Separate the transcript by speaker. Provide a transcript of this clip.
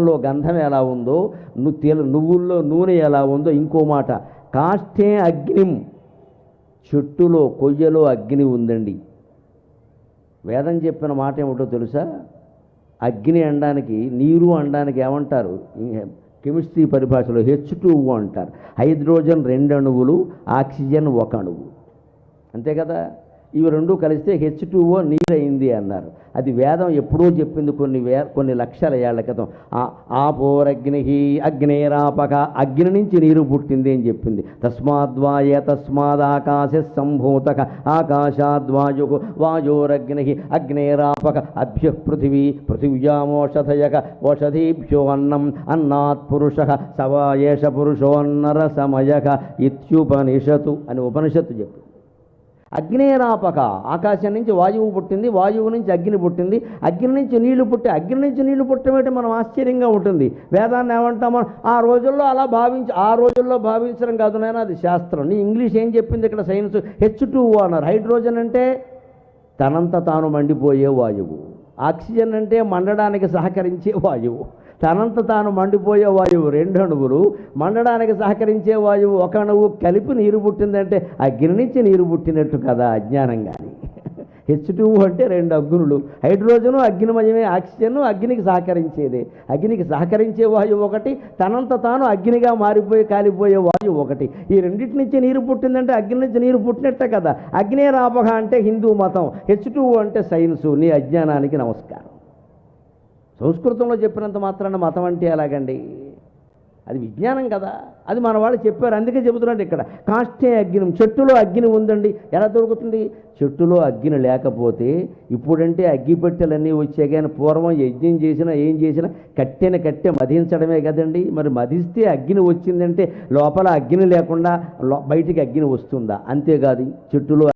Speaker 1: లో గంధం ఎలా ఉందో నువ్వు నువ్వుల్లో నూనె ఎలా ఉందో ఇంకో మాట. కాష్టే అగ్నిం చెట్టులో కొయ్యలో అగ్ని ఉందండి. వేదం చెప్పిన మాట ఏమిటో తెలుసా? అగ్ని అనడానికి నీరు అనడానికి ఏమంటారు? కెమిస్ట్రీ పరిభాషలో హెచ్ టూ అంటారు. హైడ్రోజన్ రెండు అణువులు ఆక్సిజన్ ఒక అణువు. అంతే కదా? ఇవి రెండు కలిస్తే హెచ్ టూఓ నీరు అయింది అన్నారు. అది వేదం ఎప్పుడూ చెప్పింది కొన్ని వే కొన్ని లక్షల ఏళ్ళ క్రితం. ఆ ఆపోరగ్ని అగ్నేరాపక అగ్ని నుంచి నీరు పుట్టింది అని చెప్పింది. తస్మాద్వాయ తస్మాదాకాశ సంభూతక ఆకాశాద్వాయు వాయోరగ్ని అగ్నేరాపక అభ్య పృథివీ పృథివ్యామోషధయక ఓషధీభ్యో అన్నం అన్నాత్ పురుష సవాయేష పురుషోన్నర సమయక ఇత్యుపనిషతు అని ఉపనిషత్తు చెప్పింది. అగ్నేరాపక. ఆకాశం నుంచి వాయువు పుట్టింది వాయువు నుంచి అగ్ని పుట్టింది అగ్ని నుంచి నీళ్ళు పుట్టి అగ్ని నుంచి నీళ్ళు పుట్టమేటి మనం ఆశ్చర్యంగా ఉంటుంది. వేదాన్ని ఏమంటాం మనం? ఆ రోజుల్లో అలా భావించి ఆ రోజుల్లో భావించడం కాదు నేను అది శాస్త్రం. నీ ఇంగ్లీష్ ఏం చెప్పింది ఇక్కడ సైన్స్? హెచ్ టూ అన్నారు. హైడ్రోజన్ అంటే తనంత తాను మండిపోయే వాయువు. ఆక్సిజన్ అంటే మండడానికి సహకరించే వాయువు. తనంత తాను మండిపోయే వాయువు రెండు అణువులు మండడానికి సహకరించే వాయువు ఒక అణువు కలిపి నీరు పుట్టిందంటే అగ్ని నుంచి నీరు పుట్టినట్టు కదా అజ్ఞానం కానీ హెచ్ టూ అంటే రెండు అగ్నులు. హైడ్రోజను అగ్నిమయమే ఆక్సిజన్ అగ్నికి సహకరించేదే. అగ్నికి సహకరించే వాయువు ఒకటి తనంత తాను అగ్నిగా మారిపోయి కాలిపోయే వాయువు ఒకటి. ఈ రెండింటి నుంచి నీరు పుట్టిందంటే అగ్ని నుంచి నీరు పుట్టినట్టే కదా. అగ్నే రాపహ అంటే హిందూ మతం హెచ్ టూ అంటే సైన్సు నీ అజ్ఞానానికి నమస్కారం. సంస్కృతంలో చెప్పినంత మాత్రాన మతం అంటే ఎలాగండి? అది విజ్ఞానం కదా. అది మన వాళ్ళు చెప్పారు. అందుకే చెబుతున్నాడు ఇక్కడ. కాష్టే అగ్ని. చెట్టులో అగ్ని ఉందండి. ఎలా దొరుకుతుంది? చెట్టులో అగ్ని లేకపోతే ఇప్పుడంటే అగ్గిపెట్టెలన్నీ వచ్చాయి కానీ పూర్వం యజ్ఞం చేసినా ఏం చేసినా కట్టెన కట్టె మధించడమే కదండి. మరి మధిస్తే అగ్ని వచ్చిందంటే లోపల అగ్ని లేకుండా బయటికి అగ్ని వస్తుందా? అంతేకాదు చెట్టులో